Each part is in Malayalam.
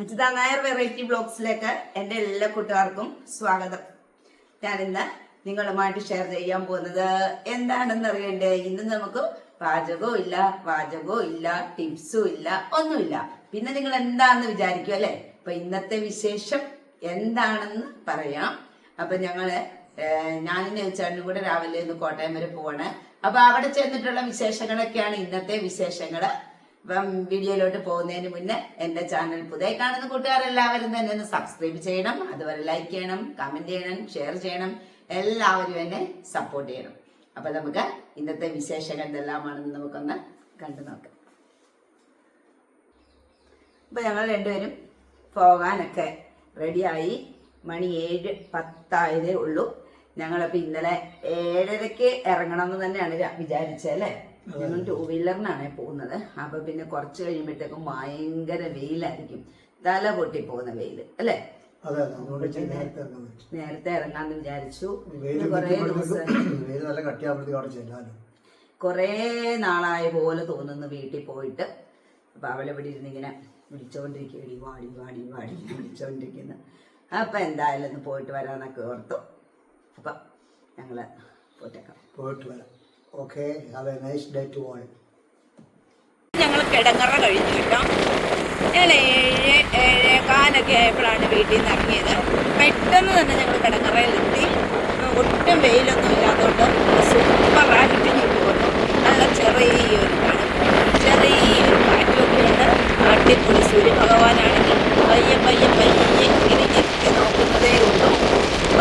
അജിത നായർ വെറൈറ്റി ബ്ലോഗ്സിലേക്ക് എന്റെ എല്ലാ കൂട്ടുകാർക്കും സ്വാഗതം. ഞാനിന്ന് നിങ്ങളുമായിട്ട് ഷെയർ ചെയ്യാൻ പോകുന്നത് എന്താണെന്ന് അറിയണ്ടേ? ഇന്ന് നമുക്ക് പാചകവും ഇല്ല പാചകവും ഇല്ല ടിപ്സും ഇല്ല ഒന്നുമില്ല. പിന്നെ നിങ്ങൾ എന്താണെന്ന് വിചാരിക്കും അല്ലേ? അപ്പൊ ഇന്നത്തെ വിശേഷം എന്താണെന്ന് പറയാം. അപ്പൊ ഞങ്ങൾ ഞാനിന്ന് ഞാനും നെയ്ച്ചാണ്ടും കൂടെ രാവിലെ ഇന്ന് കോട്ടയം വരെ പോവാണ്. അപ്പൊ അവിടെ ചെന്നിട്ടുള്ള വിശേഷങ്ങളൊക്കെയാണ് ഇന്നത്തെ വിശേഷങ്ങൾ. അപ്പം വീഡിയോയിലോട്ട് പോകുന്നതിന് മുന്നേ എന്റെ ചാനൽ പുതിയ കാണുന്ന കൂട്ടുകാരെല്ലാവരും തന്നെ ഒന്ന് സബ്സ്ക്രൈബ് ചെയ്യണം അതുപോലെ ലൈക്ക് ചെയ്യണം കമന്റ് ചെയ്യണം ഷെയർ ചെയ്യണം എല്ലാവരും എന്നെ സപ്പോർട്ട് ചെയ്യണം. അപ്പൊ നമുക്ക് ഇന്നത്തെ വിശേഷങ്ങൾ എന്തെല്ലാമാണെന്ന് നമുക്കൊന്ന് കണ്ടു നോക്കാം. അപ്പൊ ഞങ്ങൾ രണ്ടുപേരും പോകാനൊക്കെ റെഡിയായി മണി ഏഴ് പത്തായതേ ഉള്ളൂ. ഞങ്ങളപ്പോ ഇന്നലെ ഏഴരയ്ക്ക് ഇറങ്ങണം എന്ന് തന്നെയാണ് വിചാരിച്ചത് അല്ലേ? ഞങ്ങൾ ടൂ വീലറിനാണ് പോകുന്നത്. അപ്പൊ പിന്നെ കുറച്ച് കഴിയുമ്പോഴത്തേക്കും ഭയങ്കര വെയിലായിരിക്കും. തല പൊട്ടി പോകുന്ന വെയിൽ അല്ലേ നേരത്തെ ഇറങ്ങാന്ന് വിചാരിച്ചു. കുറേ ദിവസം നാളായ പോലെ തോന്നുന്നു വീട്ടിൽ പോയിട്ട്. അപ്പൊ അവളെ ഇവിടെ ഇരുന്ന് ഇങ്ങനെ വിളിച്ചോണ്ടിരിക്കും എടി വാടി വാടി വാടി എന്ന് വിളിച്ചോണ്ടിരിക്കുന്നു. അപ്പൊ എന്തായാലും ഒന്ന് പോയിട്ട് വരാന്നൊക്കെ ഓർത്തു. അപ്പൊ ഞങ്ങൾ പോയിട്ടേക്കാം. പോയിട്ട് വരാം. Okay have a nice day to all ഞങ്ങൾ കിടങ്ങറ കഴിഞ്ഞു കേട്ടോ. ഞങ്ങൾ ഏഴ് ഏഴേകാലൊക്കെ ആയപ്പോഴാണ് വീട്ടിൽ നിന്ന് ഇറങ്ങിയത്. പെട്ടെന്ന് തന്നെ ഞങ്ങൾ കിടങ്ങറയിലെത്തി. ഒട്ടും വെയിലൊന്നും ഇല്ലാത്തതുകൊണ്ട് സൂപ്പറായിട്ട് ഞങ്ങൾ പോകുന്നു നല്ല ചെറിയൊരു തണുപ്പ് ചെറിയൊരു കാറ്റുമൊക്കെ ഉണ്ട് അടിപൊളി സൂര്യഭഗവാനാണെങ്കിൽ പയ്യെ പയ്യെ പയ്യെ ഇങ്ങനെ എത്തി നോക്കുന്നതേ ഉള്ളൂ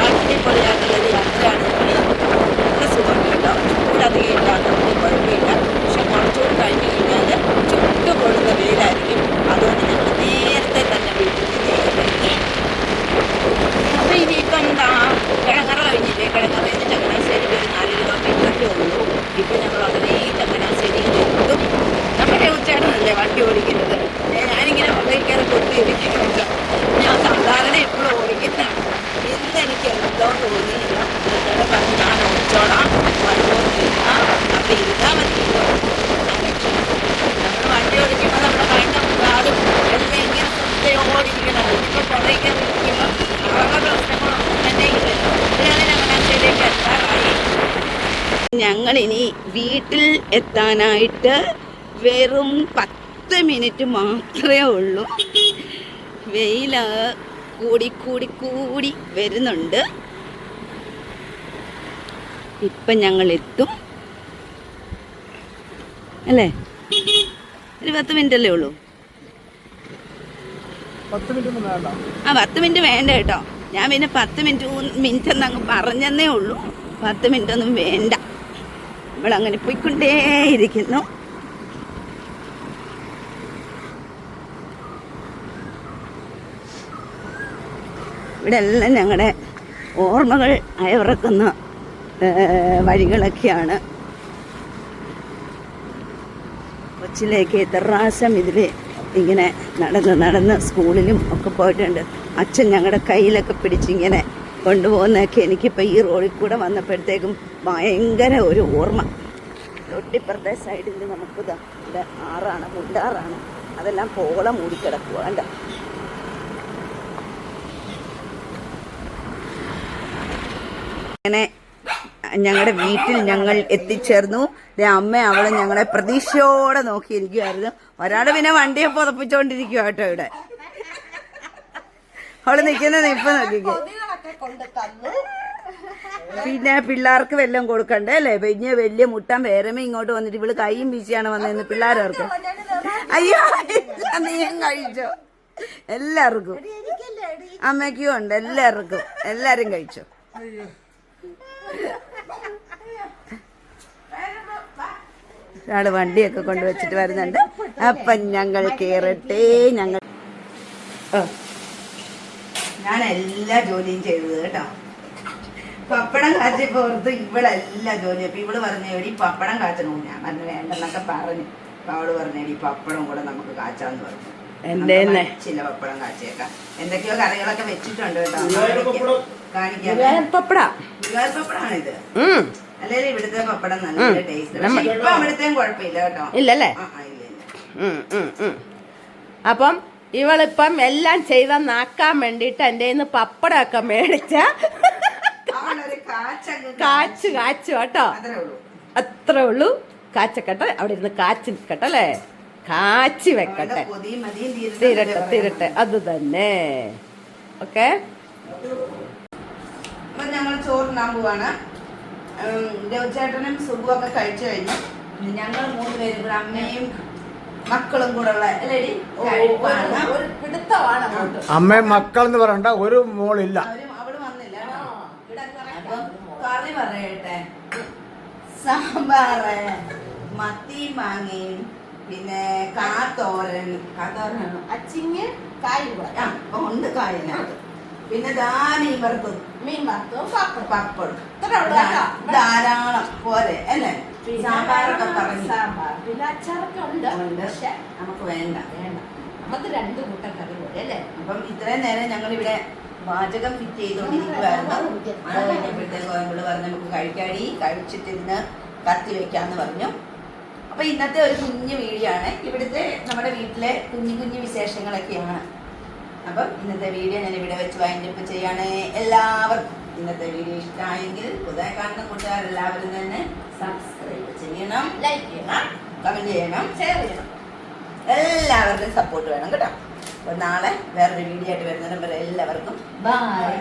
അടിപൊളിയായിട്ടുള്ളൊരു യാത്രയാണ് നമ്മൾ നല്ല സുഖം കേട്ടോ ചൂടധികം ഇല്ലാത്തതുകൊണ്ട് കുഴപ്പമില്ല പക്ഷെ കുറച്ചുകൂടി കഴിഞ്ഞ് കഴിഞ്ഞാൽ ചുട്ടുപൊള്ളുന്ന വെയിലായിരിക്കും അതുകൊണ്ട് ഞങ്ങൾ നേരത്തെ തന്നെ വീട്ടിൽ നിന്ന് ഇറങ്ങി അപ്പൊ ഇനിയിപ്പം എന്താ കിഴങ്ങറ കഴിഞ്ഞില്ലേ കിഴങ്ങറ കഴിഞ്ഞ് ചങ്ങനാശ്ശേരിക്ക് ഒരു നാല് കിലോമീറ്ററൊക്കെ ഉള്ളൂ ഇപ്പൊ ഞങ്ങൾ അതേ ചങ്ങനാശ്ശേരിയിൽ എത്തും നമ്മുടെ ഉച്ചയാണല്ലേ വണ്ടി ഓടിക്കുന്നത് ഏ, ഞാനിങ്ങനെ പുറകെ കയറി കൊത്തിയിരിക്കുന്നുണ്ട് ഞാൻ സാധാരണ എപ്പോഴും ഓടിക്കുന്നതാണ് ഇന്ന് എനിക്ക് ഇനി വീട്ടിൽ എത്താനായിട്ട് വെറും പത്ത് മിനിറ്റ് മാത്രമേ ഉള്ളൂ. വെയിൽ കൂടി കൂടി കൂടി വരുന്നുണ്ട്. ഇപ്പം ഞങ്ങൾ എത്തും അല്ലേ? ഒരു പത്ത് മിനിറ്റ് അല്ലേ ഉള്ളൂ ആ പത്ത് മിനിറ്റ് വേണ്ട കേട്ടോ. ഞാൻ പിന്നെ പത്ത് മിനിറ്റ് മിനിറ്റ് എന്ന് അങ്ങ് പറഞ്ഞെന്നേ ഉള്ളൂ. പത്ത് മിനിറ്റ് ഒന്നും വേണ്ട. നമ്മൾ നമ്മളങ്ങനെ പോയിക്കൊണ്ടേയിരിക്കുന്നു. ഇവിടെ എല്ലാം ഞങ്ങളുടെ ഓർമ്മകൾ അയവിറക്കുന്ന. വഴികളൊക്കെയാണ്. കൊച്ചിലേക്ക് എത്ര പ്രാവശ്യം ഇതിൽ ഇങ്ങനെ നടന്ന് നടന്ന് സ്കൂളിലും ഒക്കെ പോയിട്ടുണ്ട്. അച്ഛൻ ഞങ്ങളുടെ കയ്യിലൊക്കെ പിടിച്ചിങ്ങനെ കൊണ്ടുപോകുന്നതൊക്കെ എനിക്കിപ്പോൾ ഈ റോഡിൽ കൂടെ വന്നപ്പോഴത്തേക്കും ഭയങ്കര ഒരു ഓർമ്മ. തൊട്ടിപ്പുറത്തെ സൈഡിൽ നമുക്ക് ഇത് ആറാണ് മുണ്ടാറാണ്. അതെല്ലാം പോള മൂടിക്കിടക്കുക കണ്ട? അങ്ങനെ ഞങ്ങളുടെ വീട്ടിൽ ഞങ്ങൾ എത്തിച്ചേർന്നു. അമ്മ അവളെ ഞങ്ങളെ പ്രതീക്ഷയോടെ നോക്കിയിരിക്കുമായിരുന്നു ഒരാൾ പിന്നെ വണ്ടിയെ പുതപ്പിച്ചോണ്ടിരിക്കുക കേട്ടോ ഇവിടെ. അവൾ നിൽക്കുന്ന ഇപ്പൊ നോക്കിക്കോ. പിന്നെ പിള്ളേർക്ക് വെല്ലം കൊടുക്കണ്ടേ അല്ലേ? പിന്നെ വലിയ മുട്ടൻ വേരമേ ഇങ്ങോട്ട് വന്നിട്ട് ഇവൾ കൈയും വീശിയാണ് വന്നതെന്ന് പിള്ളേർക്ക് അയ്യോ കഴിച്ചോ? എല്ലാവർക്കും. അമ്മയ്ക്കും ഉണ്ട് എല്ലാവർക്കും. എല്ലാരും കഴിച്ചോ? ഒരാൾ വണ്ടിയൊക്കെ കൊണ്ടുവച്ചിട്ട് വരുന്നുണ്ട്. അപ്പം ഞങ്ങൾ കേറട്ടെ ഞങ്ങൾ ഞാൻ എല്ലാ ജോലിയും ചെയ്തത് കേട്ടോ. പപ്പടം കാച്ചി പോർത്ത് ഇവളെല്ലാ ജോലിയും. അപ്പൊ ഇവൾ പറഞ്ഞു എടി പപ്പടം കാച്ചണോ ഞാൻ പറഞ്ഞു വേണ്ടെന്നൊക്കെ പറഞ്ഞു. അപ്പൊ അവൾ പറഞ്ഞു എടി പപ്പടം കൂടെ നമുക്ക് കാച്ചാന്ന് പറഞ്ഞു. ചില പപ്പടം കാച്ചിയേക്കാം. എന്തൊക്കെയോ കറികളൊക്കെ വെച്ചിട്ടുണ്ട് കേട്ടോ. കാണിക്കാം. പപ്പടാണ് ഇത് ഇല്ലല്ലേ. അപ്പം ഇവളിപ്പം എല്ലാം ചെയ്ത നാക്കാൻ വേണ്ടിട്ട് എന്റെ പപ്പടം പപ്പടമൊക്കെ മേടിച്ച കാച്ചു കാച്ച് കേട്ടോ. അത്രേ ഉള്ളൂ. കാച്ചക്കട്ടെ. അവിടെ ഇരുന്ന് കാച്ചു നിൽക്കട്ടെ അല്ലേ? കാച്ചി വെക്കട്ടെ. തിരട്ടെ തിരട്ടെ അത് തന്നെ. ഓക്കെ? ഞങ്ങൾ ചോറിനാൻ പോവാണ്. രവിചേട്ടനും ഒക്കെ കഴിച്ചു കഴിഞ്ഞു. ഇനി ഞങ്ങൾ മൂന്ന് പേരും കൂടെ അമ്മയും മക്കളും കൂടെ ഉള്ള അല്ലേടി ഒരു പിടുത്തമാണ് അമ്മയും മക്കൾ എന്ന് പറയണ്ട ഒരു മോളില്ല. അവിടെ അവൾ വന്നില്ല പറഞ്ഞു കറി പറയട്ടെ. സാമ്പാറ് മത്തിയും മാങ്ങയും പിന്നെ കാത്തോരൻ കാത്തോരൻ അച്ചിങ്ങ് കായ് ഉണ്ട് കായനകത്ത് പിന്നെ ദാമീൻ വറുത്തത്. മീൻ വറുത്തതും പപ്പടം. പപ്പടം. ഇത്ര. ധാരാളം. പോലെ അല്ലേ? സാമ്പാറൊക്കെ പറഞ്ഞു. സാമ്പാർ. പിന്നെ അച്ചാറൊക്കെ ഉണ്ട്. പക്ഷെ നമുക്ക് വേണ്ട. വേണ്ട. നമുക്ക് രണ്ട് കൂട്ടം കറി പോലെ അല്ലേ? അപ്പം ഇത്രയും നേരം ഞങ്ങൾ ഇവിടെ പാചകം ഫിറ്റ് ചെയ്തുകൊണ്ടിരിക്കുവായിരുന്നു അത്. കഴിഞ്ഞപ്പോഴത്തേക്ക് പറഞ്ഞു നമുക്ക് കഴിക്കാടി. കഴിച്ചിട്ടിരുന്ന് കത്തി വെക്കാന്ന് പറഞ്ഞു. അപ്പൊ ഇന്നത്തെ ഒരു കുഞ്ഞു വീഡിയോ ആണ്. ഇവിടുത്തെ നമ്മുടെ വീട്ടിലെ കുഞ്ഞു കുഞ്ഞു വിശേഷങ്ങളൊക്കെയാണ്. അപ്പം ഇന്നത്തെ വീഡിയോ ഞാൻ ഇവിടെ വെച്ച് വൈൻഡപ്പ് ചെയ്യാണ്. എല്ലാവർക്കും ഇന്നത്തെ വീഡിയോ ഇഷ്ടമായെങ്കിൽ പുതിയ കാണുന്ന കൂട്ടുകാരെല്ലാവരും തന്നെ സബ്സ്ക്രൈബ് ചെയ്യണം ലൈക്ക് ചെയ്യണം കമന്റ് ചെയ്യണം ഷെയർ ചെയ്യണം. എല്ലാവരുടെയും സപ്പോർട്ട് വേണം കേട്ടോ. അപ്പൊ നാളെ വേറൊരു വീഡിയോ ആയിട്ട് വരുന്നതിന് വരെ എല്ലാവർക്കും ബൈ